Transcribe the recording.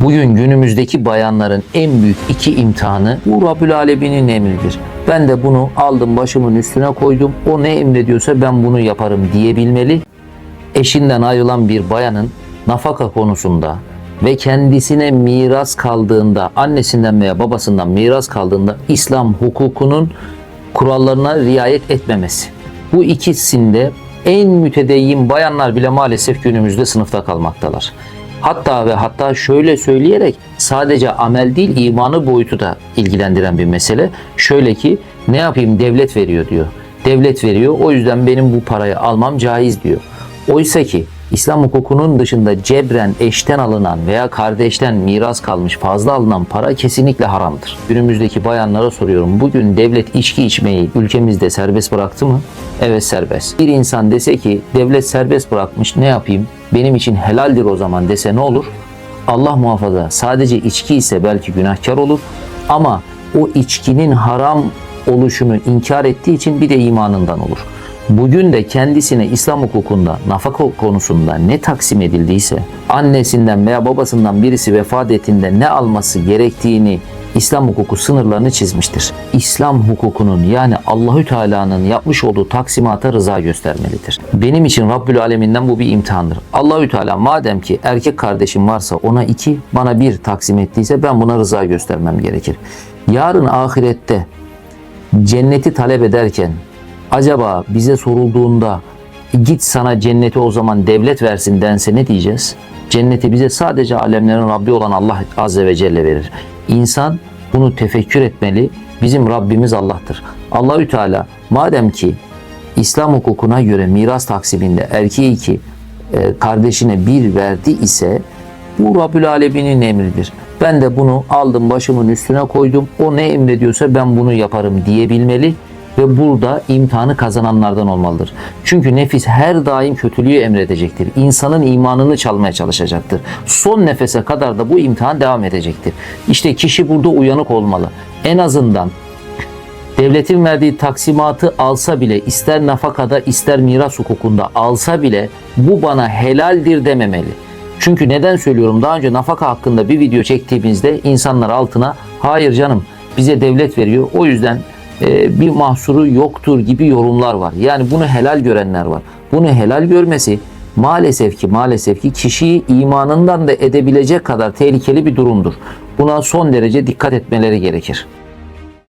Bugün günümüzdeki bayanların en büyük iki imtihanı bu Rabbül Alemin'in emridir. Ben de bunu aldım başımın üstüne koydum. O ne emrediyorsa ben bunu yaparım diyebilmeli. Eşinden ayrılan bir bayanın nafaka konusunda ve kendisine miras kaldığında, annesinden veya babasından miras kaldığında İslam hukukunun kurallarına riayet etmemesi. Bu ikisinde en mütedeyyin bayanlar bile maalesef günümüzde sınıfta kalmaktalar. Hatta ve hatta şöyle söyleyerek sadece amel değil imanı boyutu da ilgilendiren bir mesele. Şöyle ki ne yapayım devlet veriyor diyor. Devlet veriyor o yüzden benim bu parayı almam caiz diyor. Oysa ki İslam hukukunun dışında cebren eşten alınan veya kardeşten miras kalmış fazla alınan para kesinlikle haramdır. Günümüzdeki bayanlara soruyorum. Bugün devlet içki içmeyi ülkemizde serbest bıraktı mı? Evet serbest. Bir insan dese ki devlet serbest bırakmış ne yapayım? Benim için helaldir o zaman dese ne olur? Allah muhafaza sadece içki ise belki günahkar olur ama o içkinin haram oluşunu inkar ettiği için bir de imanından olur. Bugün de kendisine İslam hukukunda nafaka konusunda ne taksim edildiyse annesinden veya babasından birisi vefat ettiğinde ne alması gerektiğini İslam hukuku sınırlarını çizmiştir. İslam hukukunun yani Allahü Teala'nın yapmış olduğu taksimata rıza göstermelidir. Benim için Rabbül Aleminden bu bir imtihandır. Allahü Teala madem ki erkek kardeşim varsa ona iki, bana bir taksim ettiyse ben buna rıza göstermem gerekir. Yarın ahirette cenneti talep ederken acaba bize sorulduğunda git sana cenneti o zaman devlet versin dense ne diyeceğiz? Cenneti bize sadece alemlerin Rabbi olan Allah Azze ve Celle verir. İnsan bunu tefekkür etmeli. Bizim Rabbimiz Allah'tır. Allahü Teala madem ki İslam hukukuna göre miras taksiminde erkeği iki e, kardeşine bir verdi ise bu Rabbül Alemin'in emridir. Ben de bunu aldım başımın üstüne koydum. O ne emrediyorsa ben bunu yaparım diyebilmeli ve burada imtihanı kazananlardan olmalıdır. Çünkü nefis her daim kötülüğü emredecektir. İnsanın imanını çalmaya çalışacaktır. Son nefese kadar da bu imtihan devam edecektir. İşte kişi burada uyanık olmalı. En azından devletin verdiği taksimatı alsa bile ister nafakada ister miras hukukunda alsa bile bu bana helaldir dememeli. Çünkü neden söylüyorum daha önce nafaka hakkında bir video çektiğimizde insanlar altına hayır canım bize devlet veriyor o yüzden e, bir mahsuru yoktur gibi yorumlar var. Yani bunu helal görenler var. Bunu helal görmesi maalesef ki maalesef ki kişiyi imanından da edebilecek kadar tehlikeli bir durumdur. Buna son derece dikkat etmeleri gerekir.